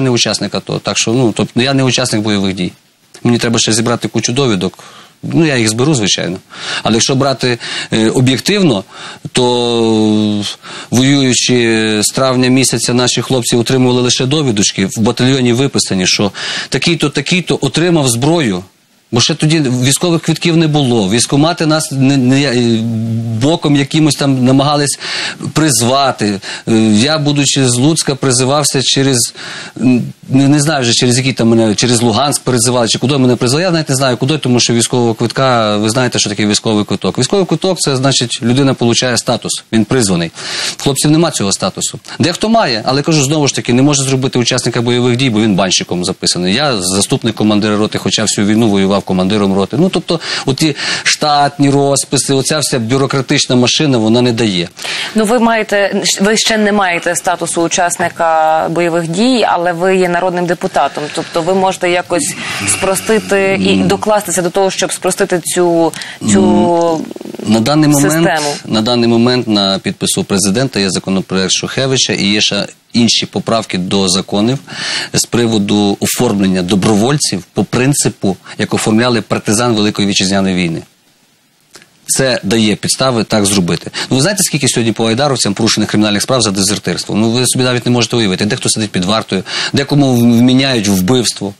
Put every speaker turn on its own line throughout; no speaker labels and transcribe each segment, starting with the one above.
не учасник АТО. Так що, ну, тобто я не учасник бойових дій. Мені треба ще зібрати кучу довідок. Ну, я їх зберу, звичайно. Але якщо брати е, об'єктивно, то воюючи з травня місяця, наші хлопці отримували лише довідочки в батальйоні виписані, що такий-то, такий-то отримав зброю. Бо ще тоді військових квитків не було. Військомати нас не, не е, боком якимось там намагались призвати. Е, Я, будучи з Луцька, призивався через не, не знаю вже через які там мене через Луганськ призивали, чи куди мене призивали. Я навіть не знаю куди, тому що військового квитка, ви знаєте, що таке військовий квиток. Військовий квиток це значить людина отримує статус. Він призваний. Хлопців нема цього статусу. Дехто має, але кажу знову ж таки, не може зробити учасника бойових дій, бо він банщиком записаний. Я заступник командира роти, хоча всю війну воював командиром роти. Ну тобто, оті штатні розписи, оця вся бюрократична машина, вона не дає.
Ну, ви маєте ви ще не маєте статусу учасника бойових дій, але ви є народним депутатом. Тобто, ви можете якось спростити і докластися до того, щоб спростити цю цю
На даний момент
Систему.
на даний момент на підпису президента є законопроект Шухевича і є ще інші поправки до законів з приводу оформлення добровольців по принципу, як оформляли партизан Великої вітчизняної війни. Це дає підстави так зробити. Ну ви знаєте, скільки сьогодні по айдаровцям порушених кримінальних справ за дезертирство? Ну ви собі навіть не можете уявити. Дехто сидить під вартою, декому вміняють вбивство.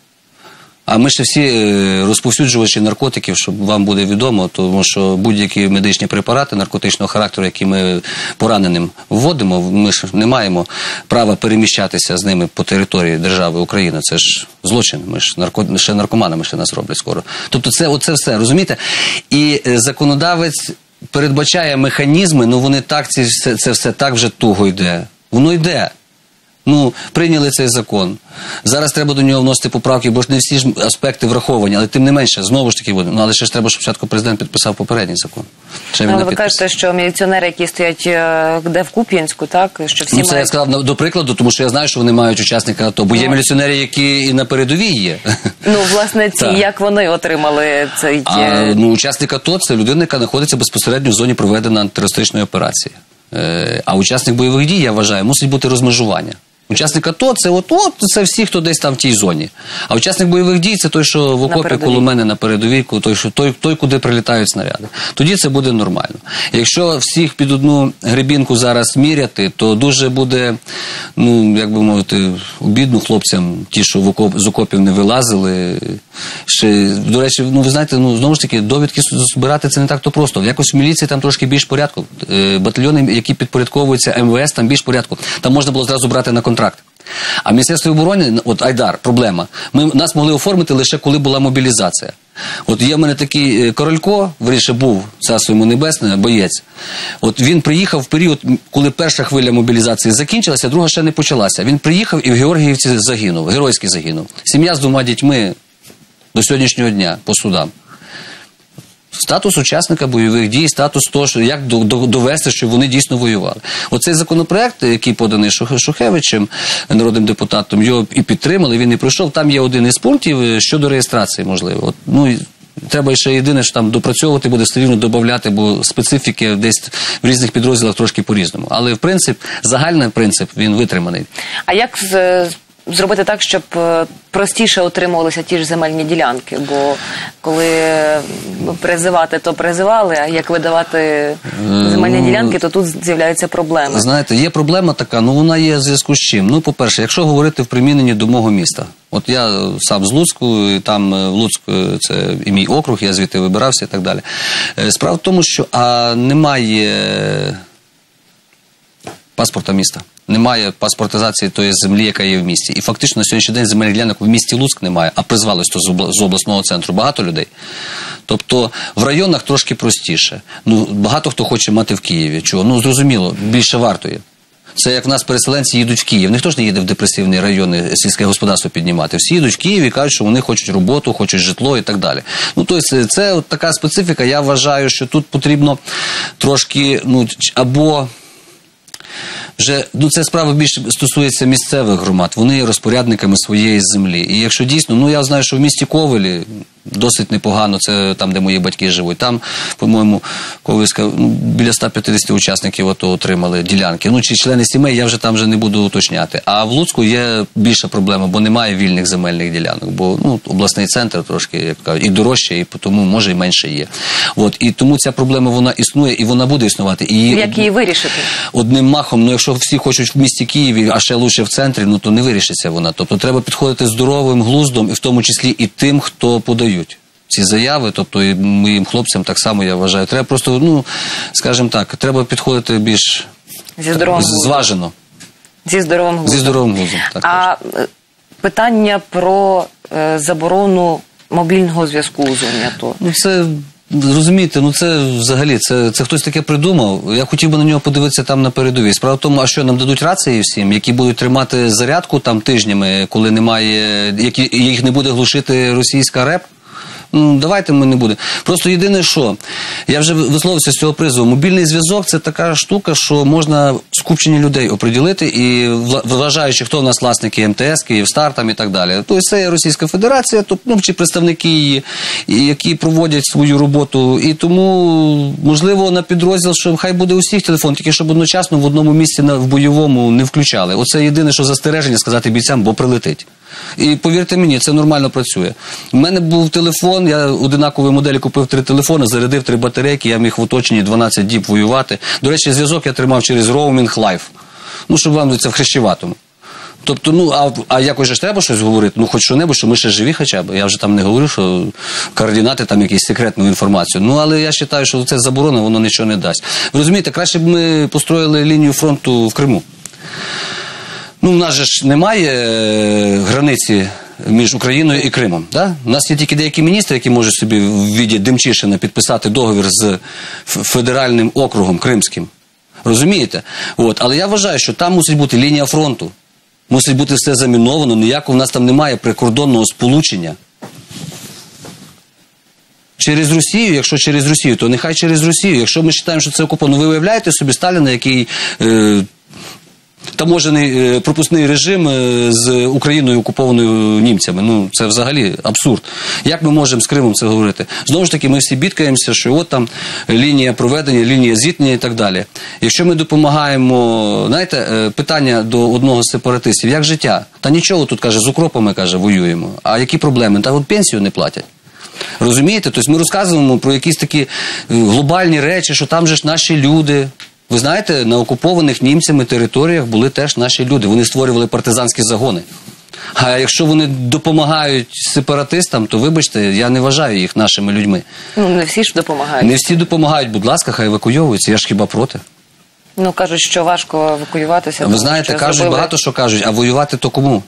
А ми ще всі е, розповсюджувачі наркотиків, щоб вам буде відомо, тому що будь-які медичні препарати наркотичного характеру, які ми пораненим вводимо, ми ж не маємо права переміщатися з ними по території держави України. Це ж злочин. Ми ж нарко... ще наркоманами ще нас роблять скоро. Тобто, це оце все розумієте? І е, законодавець передбачає механізми, ну вони так ці все це все так вже туго йде. Воно йде. Ну, прийняли цей закон. Зараз треба до нього вносити поправки, бо ж не всі ж аспекти враховані, але тим не менше, знову ж таки буде. Ну, але ще ж треба, щоб спочатку президент підписав попередній закон. Ще він
але ви кажете, що міліціонери, які стоять е, де в Куп'янську, так що всі
Ну, це я сказав до прикладу, тому що я знаю, що вони мають учасника АТО, бо є
Ну.
міліціонери, які і на передовій є.
Ну, власне, ці як вони отримали цей
А
е,
ну, учасник АТО це людина, яка знаходиться безпосередньо в зоні проведення антитерористичної операції. Е, а учасник бойових дій, я вважаю, мусить бути розмежування. Учасник АТО це от, от це всі, хто десь там в тій зоні. А учасник бойових дій це той, що в окопі коло мене на передовій, той, що той, той, куди прилітають снаряди. Тоді це буде нормально. Якщо всіх під одну грибінку зараз міряти, то дуже буде, ну як би мовити, обідно хлопцям, ті, що в окоп, з окопів не вилазили. Ще, до речі, ну ви знаєте, ну знову ж таки, довідки збирати це не так то просто. Якось в міліції там трошки більш порядку. Е, Батальйони, які підпорядковуються МВС, там більш порядку. Там можна було зразу брати на контракт. А в Міністерстві оборони, от Айдар, проблема. Ми нас могли оформити лише коли була мобілізація. От є в мене такий е, Королько, виріше був царство йому небесне, боєць. От він приїхав в період, коли перша хвиля мобілізації закінчилася, друга ще не почалася. Він приїхав і в Георгіївці загинув, геройський загинув. Сім'я з двома дітьми до сьогоднішнього дня по судам. Статус учасника бойових дій, статус того, що як до- до- довести, що вони дійсно воювали. Оцей законопроект, який поданий Шухевичем, народним депутатом, його і підтримали, він і пройшов. Там є один із пунктів е, щодо реєстрації, можливо. От, ну, Треба ще єдине, що там допрацьовувати буде все рівно додати, бо специфіки десь в різних підрозділах трошки по-різному. Але в принцип, загальний принцип він витриманий.
А як з- зробити так, щоб е, простіше отримувалися ті ж земельні ділянки? Бо коли е, призивати, то призивали, а як видавати земельні ділянки, то тут з'являються проблеми.
Знаєте, є проблема така, ну вона є в зв'язку з чим. Ну, по-перше, якщо говорити в приміненні до мого міста, от я е, сам з Луцьку, і там е, в Луцьку е, це і мій округ, я звідти вибирався і так далі. Е, Справа в тому, що а, немає паспорта міста. Немає паспортизації тої землі, яка є в місті. І фактично на сьогоднішній день земельних в місті Луцьк немає, а призвалось то з обласного центру багато людей. Тобто в районах трошки простіше. Ну, багато хто хоче мати в Києві. Чого? Ну, зрозуміло, більше вартує. Це як в нас переселенці їдуть в Київ. Ніхто ж не їде в депресивні райони сільське господарство піднімати. Всі їдуть в Київ і кажуть, що вони хочуть роботу, хочуть житло і так далі. Ну тобто, це от така специфіка. Я вважаю, що тут потрібно трошки ну або вже ну це справа більше стосується місцевих громад. Вони є розпорядниками своєї землі. І якщо дійсно, ну я знаю, що в місті Ковелі досить непогано. Це там, де мої батьки живуть. Там, по-моєму, Ковиська, ну, біля 150 учасників АТО отримали ділянки. Ну, чи члени сімей, я вже там вже не буду уточняти. А в Луцьку є більша проблема, бо немає вільних земельних ділянок. Бо ну, обласний центр трошки як кажуть, і дорожче, і тому може і менше є. От, і тому ця проблема вона існує і вона буде існувати. І її
Як її вирішити?
одним махом, ну якщо всі хочуть в місті Києві, а ще лучше в центрі, ну то не вирішиться вона. Тобто треба підходити здоровим глуздом, і в тому числі і тим, хто подають. Ці заяви, тобто і моїм хлопцям так само я вважаю. Треба просто, ну скажімо так, треба підходити більш
Зі здоровим
зважено,
Зі здоровим глуздом.
зі здоровим глуздом. Так,
А е, питання про е, заборону мобільного зв'язку у зоні
Ну це розумієте, ну це взагалі це, це хтось таке придумав. Я хотів би на нього подивитися там на передовій. Справа в тому, а що нам дадуть рації всім, які будуть тримати зарядку там тижнями, коли немає, які їх не буде глушити російська реп. Ну, давайте ми не будемо. Просто єдине, що я вже висловився з цього призову. Мобільний зв'язок це така штука, що можна скупчення людей оприділити і вважаючи, хто в нас власники МТС, Київстар там і так далі. Тобто це Російська Федерація, тобто, ну, чи представники її, які проводять свою роботу. І тому, можливо, на підрозділ, що хай буде усіх телефон, тільки щоб одночасно в одному місці на, в бойовому не включали. Оце єдине, що застереження сказати бійцям, бо прилетить. І повірте мені, це нормально працює. У мене був телефон, я одинакової моделі купив три телефони, зарядив три батарейки, я міг в оточенні 12 діб воювати. До речі, зв'язок я тримав через Roaming Life. Ну, щоб вам це в хрещеватому. Тобто, ну, а, а якось ж треба щось говорити, ну хоч що-небудь, що ми ще живі хоча б. Я вже там не говорю, що координати там якісь секретну інформацію. Ну, але я вважаю, що це заборона, воно нічого не дасть. Ви розумієте, краще б ми построїли лінію фронту в Криму. Ну, в нас же ж немає е, границі між Україною і Кримом. Да? У нас є тільки деякі міністри, які можуть собі в віді Демчишина підписати договір з федеральним округом Кримським. Розумієте? От. Але я вважаю, що там мусить бути лінія фронту. Мусить бути все заміновано, ніякого в нас там немає прикордонного сполучення. Через Росію, якщо через Росію, то нехай через Росію. Якщо ми вважаємо, що це окуповано, ви уявляєте собі Сталіна, який е, таможений е, пропускний режим е, з Україною окупованою німцями. Ну це взагалі абсурд. Як ми можемо з Кримом це говорити? Знову ж таки, ми всі бідкаємося, що от там лінія проведення, лінія зіткнення і так далі. Якщо ми допомагаємо, знаєте, е, питання до одного з сепаратистів, як життя? Та нічого тут каже, з укропами каже, воюємо. А які проблеми? Та от пенсію не платять. Розумієте? Тобто ми розказуємо про якісь такі глобальні речі, що там же ж наші люди. Ви знаєте, на окупованих німцями територіях були теж наші люди. Вони створювали партизанські загони. А якщо вони допомагають сепаратистам, то вибачте, я не вважаю їх нашими людьми.
Ну, не всі ж допомагають.
Не всі допомагають, будь ласка, хай евакуйовуються. Я ж хіба проти.
Ну, кажуть, що важко евакуюватися.
Ви
тому
знаєте, кажуть
зробили-
багато що кажуть, а воювати то кому?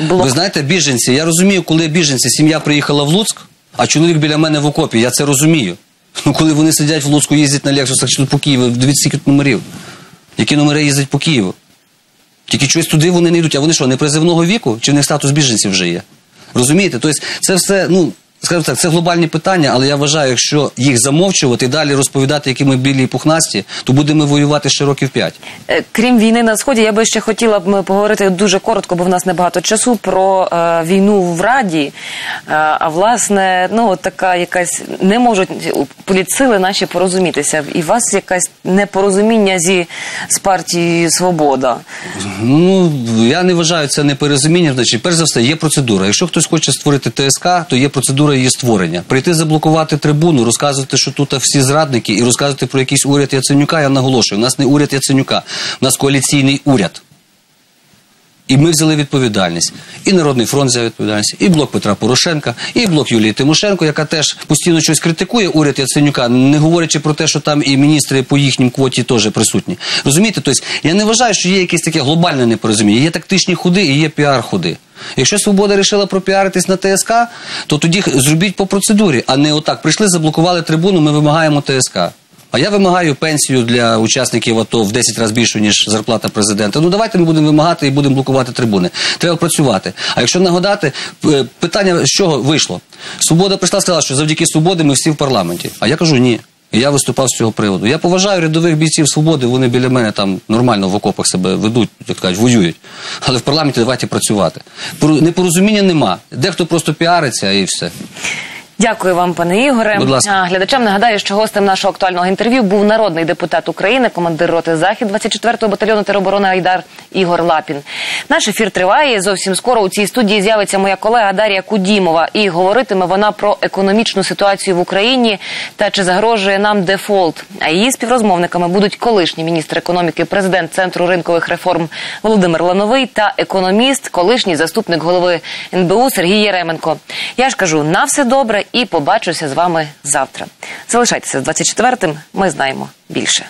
Було
Ви знаєте, біженці, я розумію, коли біженці, сім'я приїхала в Луцьк, а чоловік біля мене в окопі, я це розумію. Ну, коли вони сидять в Луцьку, їздять на Лексусах чи по Києву, дивіться, скільки тут номерів. Які номери їздять по Києву? Тільки щось туди вони не йдуть. А вони що, не призивного віку? Чи в них статус біженців вже є? Розумієте? Тобто це все, ну, скажімо так, це глобальні питання, але я вважаю, якщо їх замовчувати і далі розповідати, які ми білі і пухнасті, то будемо воювати ще років п'ять.
Е, Крім війни на сході, я би ще хотіла б поговорити дуже коротко, бо в нас небагато часу про е, війну в Раді. Е, а власне, ну от така якась не можуть політсили наші порозумітися. І у вас якась непорозуміння зі з партією Свобода.
Ну, я не вважаю це непорозумінням. Значить, перш за все, є процедура. Якщо хтось хоче створити ТСК, то є процедура її створення. Прийти заблокувати трибуну, розказувати, що тут всі зрадники, і розказувати про якийсь уряд Яценюка, я наголошую. У нас не уряд Яценюка, у нас коаліційний уряд. І ми взяли відповідальність. І Народний фронт взяв відповідальність, і блок Петра Порошенка, і блок Юлії Тимошенко, яка теж постійно щось критикує уряд Яценюка, не говорячи про те, що там і міністри по їхнім квоті теж присутні. Розумієте? Тобто, я не вважаю, що є якесь таке глобальне непорозуміння. Є тактичні ходи і є піар-ходи. Якщо свобода вирішила пропіаритись на ТСК, то тоді зробіть по процедурі, а не отак. Прийшли, заблокували трибуну, ми вимагаємо ТСК. А я вимагаю пенсію для учасників АТО в 10 разів більшу, ніж зарплата президента. Ну давайте ми будемо вимагати і будемо блокувати трибуни. Треба працювати. А якщо нагадати, е, питання з чого вийшло? Свобода прийшла сказала, що завдяки свободі ми всі в парламенті. А я кажу ні. Я виступав з цього приводу. Я поважаю рядових бійців свободи, вони біля мене там нормально в окопах себе ведуть, як кажуть, воюють. Але в парламенті давайте працювати. Непорозуміння нема. Дехто просто піариться і все.
Дякую вам, пане Ігоре.
Будь ласка.
Глядачам нагадаю, що гостем нашого актуального інтерв'ю був народний депутат України, командир роти Захід 24-го батальйону тероборони Айдар Ігор Лапін. Наш ефір триває. Зовсім скоро у цій студії з'явиться моя колега Дар'я Кудімова, і говоритиме вона про економічну ситуацію в Україні та чи загрожує нам дефолт. А її співрозмовниками будуть колишній міністр економіки, президент центру ринкових реформ Володимир Лановий та економіст, колишній заступник голови НБУ Сергій Єременко. Я ж кажу на все добре і побачуся з вами завтра. Залишайтеся з 24-м, Ми знаємо більше.